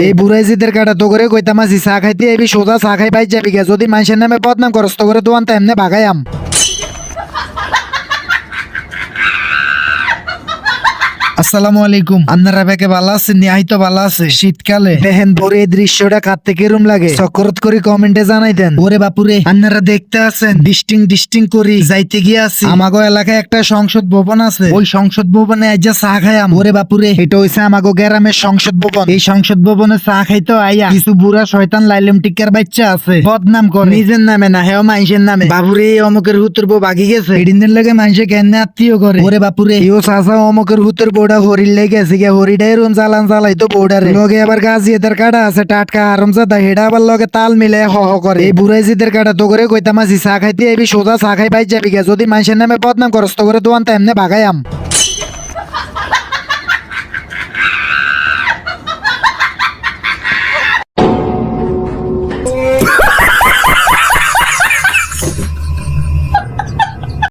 এই কাটা তো করে সোজা খাই পাই যাবি যদি মানুষের নামে বদনাম করস, তো করে দোয়ান এমনি বাগাইয়াম আসসালামু আলাইকুম। আপনারা বেকে ভালো আছেন নিয়াই তো ভালো আছে শীতকালে দেখেন এই দৃশ্যটা কার থেকে রুম লাগে। চকরত করে কমেন্টে জানাই দেন ওরে বাপুরে, আপনারা দেখতে আছেন? ডিস্টিং ডিস্টিং করি, যাইতে গিয়ে আছি আমাগো এলাকায় একটা সংসদ ভবন আছে। ওই সংসদ ভবনে আজ চা খাইয়াম। ওরে বাপুরে, এটা হইছে আমাগো গ্রামের সংসদ ভবন। এই সংসদ ভবনে চা খাইতে আইয়া কিছু বুড়া শয়তান লাইলেম টিকার বাচ্চা আছে। বদনাম করে। নিজের নামে না, হেও মানুষের নামে। বাপুরে অমুকের হুতুর বাগি গেছে। এদিনের লাগে মানুষে কেন আত্মীয় করে? ওরে বাপুরে ইও চাচা অমুকের হুতুর বউটা হরির লেগে গিয়া হরিটাই রুম চালান জালাই তো বউডারে লগে আবার গাছি এদের কাটা আছে, টাটকা আরাম জাদা, হেডা আবার লগে তাল মিলে হ হ করে। এই বুড়াই জিদের কাটা, তো করে কইতাম আছি, চা খাইতে এবি সোজা চা খাই পাই যাবি যদি মানুষের নামে বদনাম করস, তো করে দোয়ান তা এমনি বাগাইয়াম